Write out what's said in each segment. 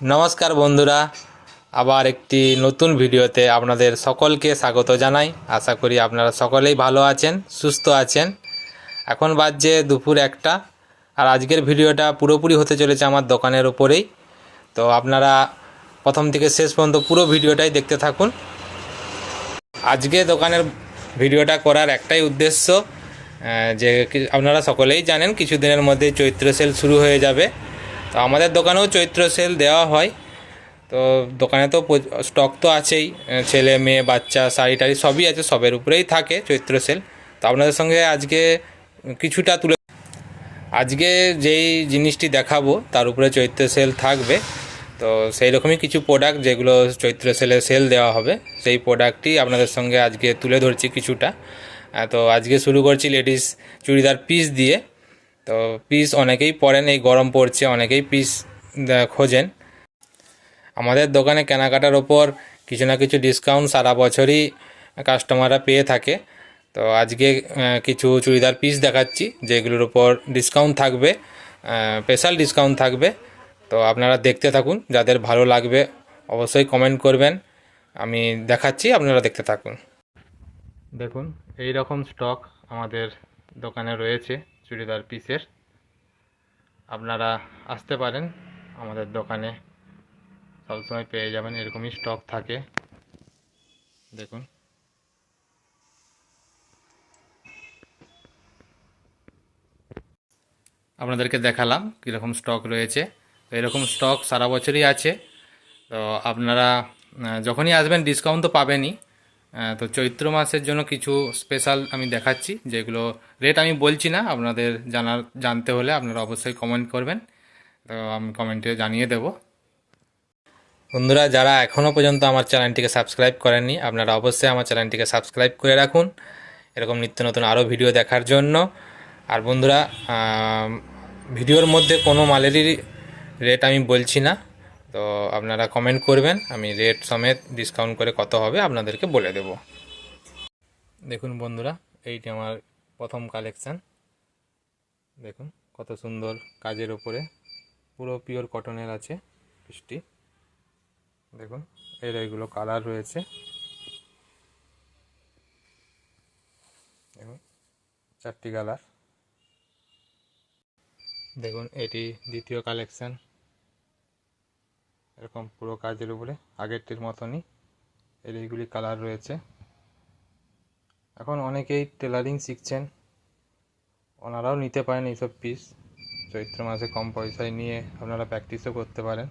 নমস্কার বন্ধুরা, আবার একটি নতুন ভিডিওতে আপনাদের সকলকে স্বাগত জানাই। আশা করি আপনারা সকলেই ভালো আছেন, সুস্থ আছেন। এখন বাজছে দুপুর একটা, আর আজকের ভিডিওটা পুরোপুরি হতে চলেছে আমার দোকানের ওপরেই তো আপনারা প্রথম থেকে শেষ পর্যন্ত পুরো ভিডিওটাই দেখতে থাকুন। আজকে দোকানের ভিডিওটা করার একটাই উদ্দেশ্য যে আপনারা সকলেই জানেন, কিছুদিনের মধ্যে চৈত্র সেল শুরু হয়ে যাবে। তো আমাদের দোকানেও চৈত্র সেল দেওয়া হয়। তো দোকানে তো স্টক তো আছেই ছেলে, মেয়ে, বাচ্চা, শাড়ি টাড়ি সবই আছে, সবের উপরেই থাকে চৈত্র সেল। তো আপনাদের সঙ্গে আজকে কিছুটা তুলে আজকে যেই জিনিসটি দেখাবো, তার উপরে চৈত্র সেল থাকবে। তো সেই রকমই কিছু প্রোডাক্ট যেগুলো চৈত্র সেলে সেল দেওয়া হবে, সেই প্রোডাক্টটি আপনাদের সঙ্গে আজকে তুলে ধরছি কিছুটা। তো আজকে শুরু করছি লেডিস চুড়িদার পিস দিয়ে। তো পিস অনেকেই পরেন, এই গরম পড়ছে, অনেকেই পিস খোঁজেন। আমাদের দোকানে কেনাকাটার ওপর কিছু না কিছু ডিসকাউন্ট সারা বছরই কাস্টমাররা পেয়ে থাকে। তো আজকে কিছু চুড়িদার পিস দেখাচ্ছি, যেগুলোর ওপর ডিসকাউন্ট থাকবে স্পেশাল ডিসকাউন্ট থাকবে। তো আপনারা দেখতে থাকুন, যাদের ভালো লাগবে অবশ্যই কমেন্ট করবেন। আমি দেখাচ্ছি, আপনারা দেখতে থাকুন। দেখুন এই রকম স্টক আমাদের দোকানে রয়েছে। চুড়িদার পিসের আপনারা আসতে পারেন আমাদের দোকানে। সবসময় পেয়ে যাবেন, এরকমই স্টক থাকে। দেখুন। আপনাদেরকে দেখালাম কীরকম স্টক রয়েছে। তো এরকম স্টক সারা বছরই আছে। তো আপনারা যখনই আসবেন ডিসকাউন্ট তো পাবেনই। তো চৈত্র মাসের জন্য কিছু স্পেশাল আমি দেখাচ্ছি, যেগুলো রেট আমি বলছি না, আপনাদের জানার, জানতে হলে আপনারা অবশ্যই কমেন্ট করবেন। তো আমি কমেন্টে জানিয়ে দেবো। বন্ধুরা, যারা এখনও পর্যন্ত আমার চ্যানেলটিকে সাবস্ক্রাইব করেননি, আপনারা অবশ্যই আমার চ্যানেলটিকে সাবস্ক্রাইব করে রাখুন। এরকম নিত্য নতুন আরও ভিডিও দেখার জন্য। আর বন্ধুরা ভিডিওর মধ্যে কোনো মালেরই রেট আমি বলছি না। তো আপনারা কমেন্ট করবেন, আমি রেট সমেত ডিসকাউন্ট করে কত হবে আপনাদেরকে বলে দেব। দেখুন বন্ধুরা, এইটি আমার প্রথম কালেকশান দেখুন কত সুন্দর কাজের ওপরে পুরো পিওর কটনের আছে পিসটি দেখুন, এর এইগুলো কালার রয়েছে। দেখুন, চারটি কালার দেখুন, এটি দ্বিতীয় কালেকশন এরকম পুরো কাজের উপরে, আগেরটির মতনই। এর এইগুলি কালার রয়েছে। এখন অনেকেই টেলারিং শিখছেন। ওনারাও নিতে পারেন এইসব পিস চৈত্র মাসে কম পয়সায় নিয়ে আপনারা প্র্যাকটিসও করতে পারেন।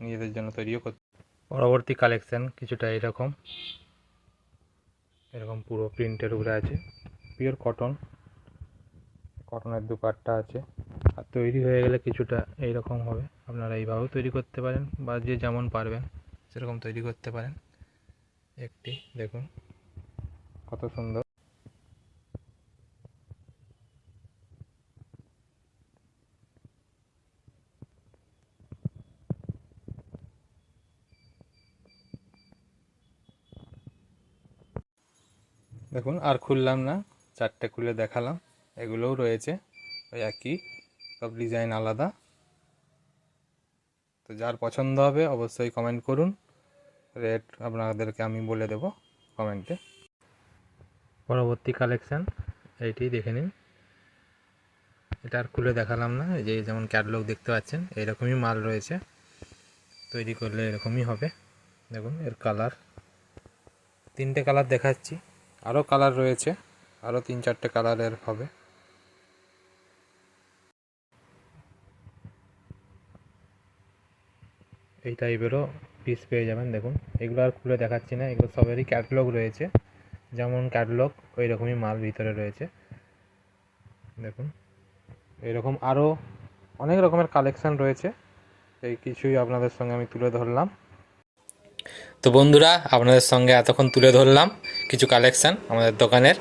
নিজেদের জন্য তৈরিও করতে পরবর্তী কালেকশান কিছুটা এরকম। এরকম পুরো প্রিন্টের উপরে আছে। পিওর কটন কটনের দুপাট্টা আছে। আর তৈরি হয়ে গেলে কিছুটা এইরকম হবে। আপনারা এইভাবেও তৈরি করতে পারেন বা যে যেমন পারবেন সেরকম তৈরি করতে পারেন। একটি, দেখুন। কত সুন্দর। দেখুন, আর খুললাম না। চারটে খুলে দেখালাম। এগুলোও রয়েছে। ওই একই। সব ডিজাইন আলাদা। তো যার পছন্দ হবে অবশ্যই কমেন্ট করুন। রেট আপনাদেরকে আমি বলে দেব কমেন্টে পরবর্তী কালেকশান এইটি দেখে নিন। এটা আর খুলে দেখালাম না, এই যে যেমন ক্যাটলগ দেখতে পাচ্ছেন, এইরকমই মাল রয়েছে। তৈরি করলে এরকমই হবে। দেখুন, এর কালার তিনটে কালার দেখাচ্ছি। আরও কালার রয়েছে আরও তিন চারটে কালারের হবে। এই টাইপেরও পিস পেয়ে যাবেন, দেখুন। এগুলো আর খুলে দেখাচ্ছি না, এগুলো সবেরই ক্যাটলগ রয়েছে। যেমন ক্যাটলগ ওই রকমই মাল ভিতরে রয়েছে। দেখুন, এরকম আরও অনেক রকমের কালেকশান রয়েছে। এই কিছুই আপনাদের সঙ্গে আমি তুলে ধরলাম। তো বন্ধুরা, আপনাদের সঙ্গে এতক্ষণ তুলে ধরলাম কিছু কালেকশান আমাদের দোকানের।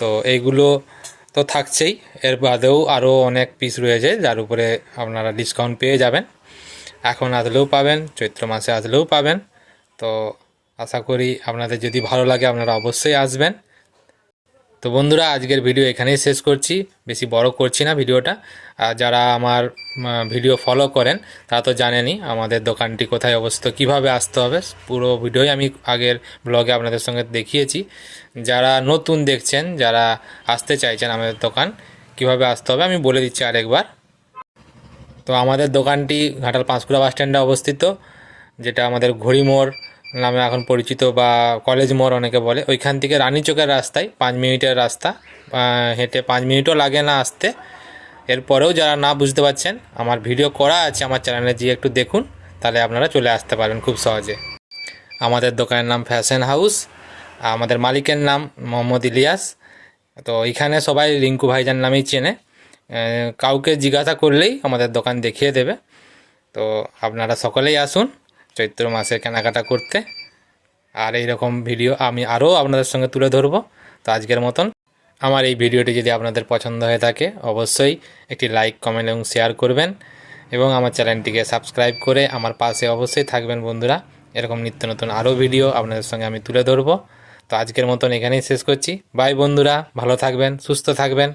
তো এইগুলো তো থাকছেই। এর বাদেও আরও অনেক পিস রয়েছে, যার উপরে আপনারা ডিসকাউন্ট পেয়ে যাবেন। এখন আসলেও পাবেন, চৈত্র মাসে আসলেও পাবেন। তো আশা করি আপনাদের যদি ভালো লাগে আপনারা অবশ্যই আসবেন। তো বন্ধুরা, আজকের ভিডিও এখানেই শেষ করছি। বেশি বড় করছি না ভিডিওটা। আর যারা আমার ভিডিও ফলো করেন, তারা তো জানেনই আমাদের দোকানটি কোথায় অবস্থিত, কীভাবে আসতে হবে। পুরো ভিডিওই আমি আগের ব্লগে আপনাদের সঙ্গে দেখিয়েছি। যারা নতুন দেখছেন, যারা আসতে চাইছেন আমাদের দোকান, কীভাবে আসতে হবে আমি বলে দিচ্ছি আরেকবার। তো আমাদের দোকানটি ঘাটাল পাঁশকুড়া বাস স্ট্যান্ডে অবস্থিত, যেটা আমাদের ঘড়ি মোড় নামে এখন পরিচিত বা কলেজ মোড় অনেকে বলে। ওইখান থেকে রানীচকের রাস্তায় পাঁচ মিনিটের রাস্তা হেঁটে পাঁচ মিনিটও লাগে না আসতে। এরপরেও যারা না বুঝতে পারছেন, আমার ভিডিও করা আছে আমার চ্যানেলে, গিয়ে একটু দেখুন, তাহলে আপনারা চলে আসতে পারবেন খুব সহজে। আমাদের দোকানের নাম ফ্যাশন হাউস, আমাদের মালিকের নাম মোহাম্মদ ইলিয়াস। তো এখানে সবাই রিঙ্কু ভাইজান নামেই চেনে। কাউকে জিজ্ঞাসা করলেই আমাদের দোকান দেখিয়ে দেবে। তো আপনারা সকলেই আসুন চৈত্র মাসে কেনাকাটা করতে। আর এই রকম ভিডিও আমি আরও আপনাদের সঙ্গে তুলে ধরবো। তো আজকের মতন আমার এই ভিডিওটি যদি আপনাদের পছন্দ হয়ে থাকে, অবশ্যই একটি লাইক, কমেন্ট এবং শেয়ার করবেন এবং আমার চ্যানেলটিকে সাবস্ক্রাইব করে আমার পাশে অবশ্যই থাকবেন বন্ধুরা। এরকম নিত্য নতুন আরও ভিডিও আপনাদের সঙ্গে আমি তুলে ধরবো। তো আজকের মতন এখানেই শেষ করছি। বাই বন্ধুরা, ভালো থাকবেন, সুস্থ থাকবেন।